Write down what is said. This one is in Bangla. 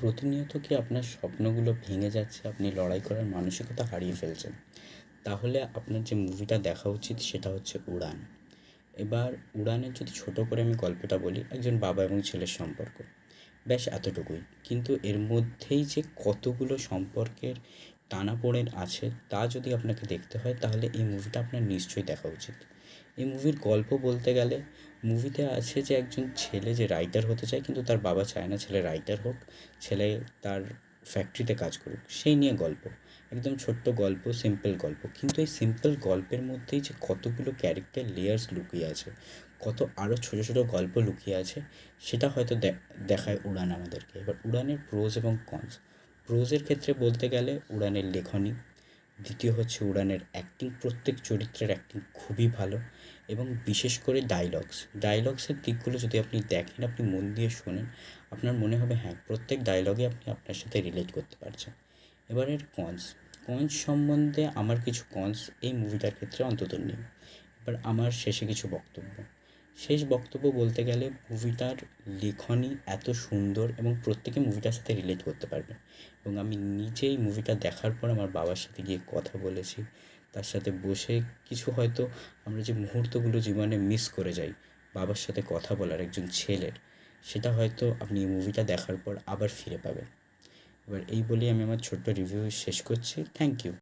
প্রতিনিয়ত কি আপনার স্বপ্নগুলো ভেঙে যাচ্ছে? আপনি লড়াই করার মানসিকতা হারিয়ে ফেলছেন। তাহলে আপনার যে মুভিটা দেখা উচিত সেটা হচ্ছে উড়ান। এবার উড়ানের যদি ছোটো করে আমি গল্পটা বলি, একজন বাবা এবং ছেলের সম্পর্ক। ব্যাস এতটুকুই। কিন্তু এর মধ্যেই যে কতগুলো সম্পর্কের টানাপোড়েন আছে, তা যদি আপনাকে দেখতে হয়, তাহলে এই মুভিটা আপনার নিশ্চয়ই দেখা উচিত। এই মুভির গল্প বলতে গেলে মুভিতে আছে যে একজন ছেলে যে রাইটার হতে চায়, কিন্তু তার বাবা চায় না ছেলে রাইটার হোক, ছেলে তার ফ্যাক্টরিতে কাজ করুক, সেই নিয়ে গল্প। একদম ছোট্ট গল্প সিম্পল গল্প। কিন্তু এই সিম্পল গল্পের মধ্যেই যে কতগুলো ক্যারেক্টার লেয়ার্স লুকিয়ে আছে, কত আরও ছোটো ছোটো গল্প লুকিয়ে আছে, সেটা হয়তো দেখায় উড়ান আমাদেরকে। এবার উড়ানের প্রোজ এবং কনস প্রোজের ক্ষেত্রে বলতে গেলে উড়ানের লেখনী দ্বিতীয় হচ্ছে উড়ানের অ্যাক্টিং প্রত্যেক চরিত্রের অ্যাক্টিং খুবই ভালো এবং বিশেষ করে ডায়লগস ডায়লগসের দিকগুলো যদি আপনি দেখেন, আপনি মন দিয়ে শোনেন, আপনার মনে হবে হ্যাঁ প্রত্যেক ডায়লগে আপনি আপনার সাথে রিলেট করতে পারছেন। এবারের কনস কনস সম্বন্ধে আমার কিছু কনস এই মুভিটার ক্ষেত্রে অন্তত নেই। এবার আমার শেষে কিছু বক্তব্য। শেষ বক্তব্য বলতে গেলে মুভিটার লেখনী এত সুন্দর এবং প্রত্যেকে মুভিটার সাথে রিলেট করতে পারবে। এবং আমি নিজেই মুভিটা দেখার পর আমার বাবার সাথে গিয়ে কথা বলেছি। তার সাথে বসে কিছু হয়তো আমরা যে মুহূর্তগুলো জীবনে মিস করে যাই, বাবার সাথে কথা বলার একজন ছেলের, সেটা হয়তো আপনি এই মুভিটা দেখার পর আবার ফিরে পাবেন। এবার এই বলেই আমি আমার ছোট্ট রিভিউ শেষ করছি। Thank you